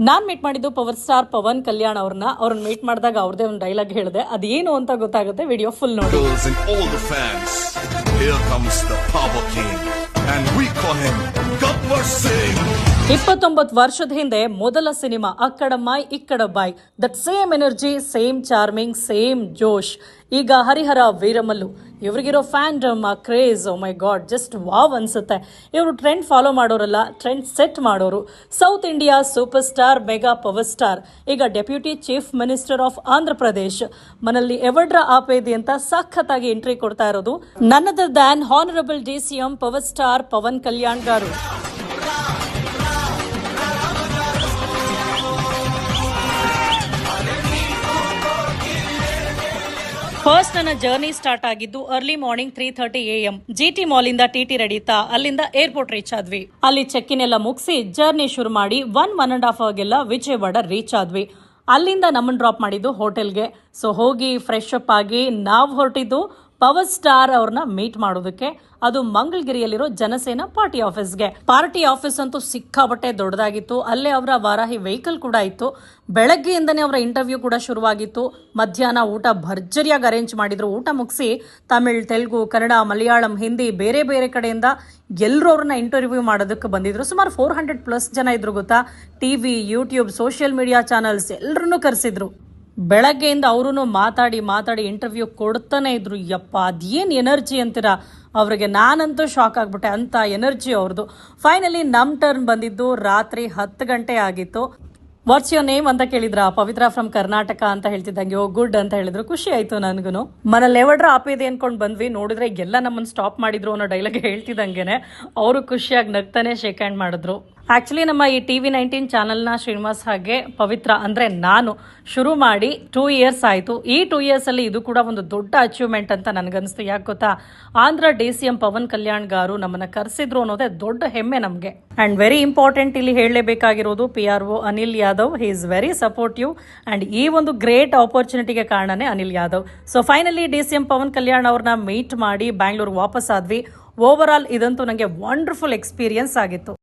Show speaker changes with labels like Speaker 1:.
Speaker 1: ನಾನ್ meet ಮಾಡಿದ್ದು power star Pavan Kalyan ಅವ್ರನ್ನ. ಅವ್ರನ್ನ ಮೀಟ್ ಮಾಡಿದಾಗ ಅವ್ರದೇ ಒಂದು ಡೈಲಾಗ್ ಹೇಳಿದೆ ಅದೇನು ಅಂತ ಗೊತ್ತಾಗುತ್ತೆ? ವಿಡಿಯೋ ಫುಲ್ ನೋಡಿ. ಇಪ್ಪತ್ತೊಂಬತ್ತು ವರ್ಷದ ಹಿಂದೆ ಮೊದಲ ಸಿನಿಮಾ ಅಕ್ಕಡ ಮಾಯ್ ಇಕ್ಕಡ ಬಾಯ್. That same energy same charming same josh. ಈಗ ಹರಿಹರ ವೀರಮಲ್ಲು. ಇವ್ರಿಗಿರೋ ಫ್ಯಾನ್ ಆ craze my god just wow ಅನ್ಸುತ್ತೆ. ಇವರು ಟ್ರೆಂಡ್ ಫಾಲೋ ಮಾಡೋರಲ್ಲ ಟ್ರೆಂಡ್ ಸೆಟ್ ಮಾಡೋರು. South India super star mega power star ಈಗ deputy chief minister of Andhra Pradesh ಮನಲ್ಲಿ ಎವಡ್ರ ಇದೆ ಅಂತ ಸಖತ್ತಾಗಿ ಎಂಟ್ರಿ ಕೊಡ್ತಾ ಇರೋದು ನನ್ನದ than honourable D C M power star Pawan Kalyan garu first ನನ್ನ ಜರ್ನಿ ಸ್ಟಾರ್ಟ್ ಆಗಿದ್ದು early morning three thirty A M G T mall ಇಂದ ಟಿ ಟಿ ರೆಡಿತಾ, ಅಲ್ಲಿಂದ ಏರ್ಪೋರ್ಟ್ ರೀಚ್ ಆದ್ವಿ. ಅಲ್ಲಿ ಚೆಕ್ ಇನ್ ಎಲ್ಲ ಮುಗಿಸಿ ಜರ್ನಿ ಶುರು ಮಾಡಿ ಒನ್ ಒನ್ ಅಂಡ್ ಹಾಫ್ ಆಗೆಲ್ಲ ವಿಜಯವಾಡ ರೀಚ್ ಆದ್ವಿ. ಅಲ್ಲಿಂದ ನಮ್ಮನ್ನು ಡ್ರಾಪ್ ಮಾಡಿದ್ದು ಹೋಟೆಲ್ಗೆ ಸೊ ಹೋಗಿ ಫ್ರೆಶ್ ಅಪ್ ಆಗಿ ನಾವು ಹೊರಟಿದ್ದು ಪವರ್ ಸ್ಟಾರ್ ಅವ್ರನ್ನ ಮೀಟ್ ಮಾಡೋದಕ್ಕೆ ಅದು ಮಂಗಳಗಿರಿಯಲ್ಲಿರೋ ಜನಸೇನಾ ಪಾರ್ಟಿ ಆಫೀಸ್ಗೆ. ಪಾರ್ಟಿ ಆಫೀಸ್ ಅಂತೂ ಸಿಕ್ಕಾಬಟ್ಟೆ ದೊಡ್ಡದಾಗಿತ್ತು. ಅಲ್ಲೇ ಅವರ ವಾರಾಹಿ ವೆಹಿಕಲ್ ಕೂಡ ಇತ್ತು. ಬೆಳಗ್ಗೆಯಿಂದನೇ ಅವರ ಇಂಟರ್ವ್ಯೂ ಕೂಡ ಶುರುವಾಗಿತ್ತು. ಮಧ್ಯಾಹ್ನ ಊಟ ಭರ್ಜರಿಯಾಗಿ ಅರೇಂಜ್ ಮಾಡಿದ್ರು. ಊಟ ಮುಗಿಸಿ ತಮಿಳ್, ತೆಲುಗು, ಕನ್ನಡ, ಮಲಯಾಳಂ, ಹಿಂದಿ ಬೇರೆ ಬೇರೆ ಕಡೆಯಿಂದ ಎಲ್ಲರೂ ಅವ್ರನ್ನ ಇಂಟರ್ವ್ಯೂ ಮಾಡೋದಕ್ಕೆ ಬಂದಿದ್ರು. ಸುಮಾರು ಫೋರ್ ಹಂಡ್ರೆಡ್ ಪ್ಲಸ್ ಜನ ಇದ್ರು ಗೊತ್ತಾ? TV YouTube social media channels ಎಲ್ಲರನ್ನೂ ಕರೆಸಿದ್ರು. ಬೆಳಗ್ಗೆಯಿಂದ ಅವರು ಮಾತಾಡಿ ಮಾತಾಡಿ ಇಂಟರ್ವ್ಯೂ ಕೊಡ್ತಾನೆ ಇದ್ರು. ಯಪ್ಪ, ಅದೇನು ಎನರ್ಜಿ ಅಂತೀರಾ? ಅವರಿಗೆ ನಾನಂತೂ ಶಾಕ್ ಆಗ್ಬಿಟ್ಟೆ. ಅಂತ ಎನರ್ಜಿ ಅವ್ರದ್ದು ಫೈನಲಿ ನಮ್ಮ ಟರ್ನ್ ಬಂದಿದ್ದು ರಾತ್ರಿ ಹತ್ತು ಗಂಟೆ ಆಗಿತ್ತು. ವಾಟ್ಸ್ ಯೋರ್ ನೇಮ್ ಅಂತ ಕೇಳಿದ್ರ? ಪವಿತ್ರ ಫ್ರಮ್ ಕರ್ನಾಟಕ ಅಂತ ಹೇಳ್ತಿದ್ದಂಗೆ. ಓ ಗುಡ್ ಅಂತ ಹೇಳಿದ್ರು. ಖುಷಿ ಆಯ್ತು ನನಗೂ ಮನೇಲಿ ಎವಡ್ರ ಇದೆ ಅನ್ಕೊಂಡ್ ಬಂದ್ವಿ. ನೋಡಿದ್ರೆ ಎಲ್ಲ ನಮ್ಮನ್ನು ಸ್ಟಾಪ್ ಮಾಡಿದ್ರು ಅನ್ನೋ ಡೈಲಾಗ್ ಹೇಳ್ತಿದ್ದಂಗೆನೆ. ಅವರು ಖುಷಿಯಾಗಿ ನಗ್ತಾನೆ ಶೇಕ್ ಹ್ಯಾಂಡ್ ಮಾಡಿದ್ರು. ಆಕ್ಚುಲಿ ನಮ್ಮ ಈ ಟಿ ವಿ ನೈನ್ಟೀನ್ ಚಾನಲ್ನ ಶ್ರೀನಿವಾಸ್ ಹಾಗೆ ಪವಿತ್ರ ಅಂದರೆ ನಾನು ಶುರು ಮಾಡಿ ಟೂ ಇಯರ್ಸ್ ಆಯಿತು. ಈ ಟೂ ಇಯರ್ಸಲ್ಲಿ ಇದು ಕೂಡ ಒಂದು ದೊಡ್ಡ ಅಚೀವ್ಮೆಂಟ್ ಅಂತ ನನಗನ್ನಿಸ್ತು ಯಾಕೆ ಗೊತ್ತಾ? Andhra D C M Pawan Kalyan garu ನಮ್ಮನ್ನು ಕರೆಸಿದ್ರು ಅನ್ನೋದೇ ದೊಡ್ಡ ಹೆಮ್ಮೆ ನಮಗೆ. ಆ್ಯಂಡ್ ವೆರಿ ಇಂಪಾರ್ಟೆಂಟ್ ಇಲ್ಲಿ ಹೇಳಲೇಬೇಕಾಗಿರೋದು P R O Anil Yadav he is very supportive and ಈ ಒಂದು ಗ್ರೇಟ್ ಆಪರ್ಚುನಿಟಿಗೆ ಕಾರಣನೇ Anil Yadav so finally D C M Pawan Kalyan ಅವ್ರನ್ನ ಮೀಟ್ ಮಾಡಿ ಬ್ಯಾಂಗ್ಳೂರ್ ವಾಪಸ್ ಆದ್ವಿ. ಓವರ್ ಆಲ್ ಇದಂತೂ ನನಗೆ ವಂಡರ್ಫುಲ್ ಎಕ್ಸ್ಪೀರಿಯನ್ಸ್ ಆಗಿತ್ತು.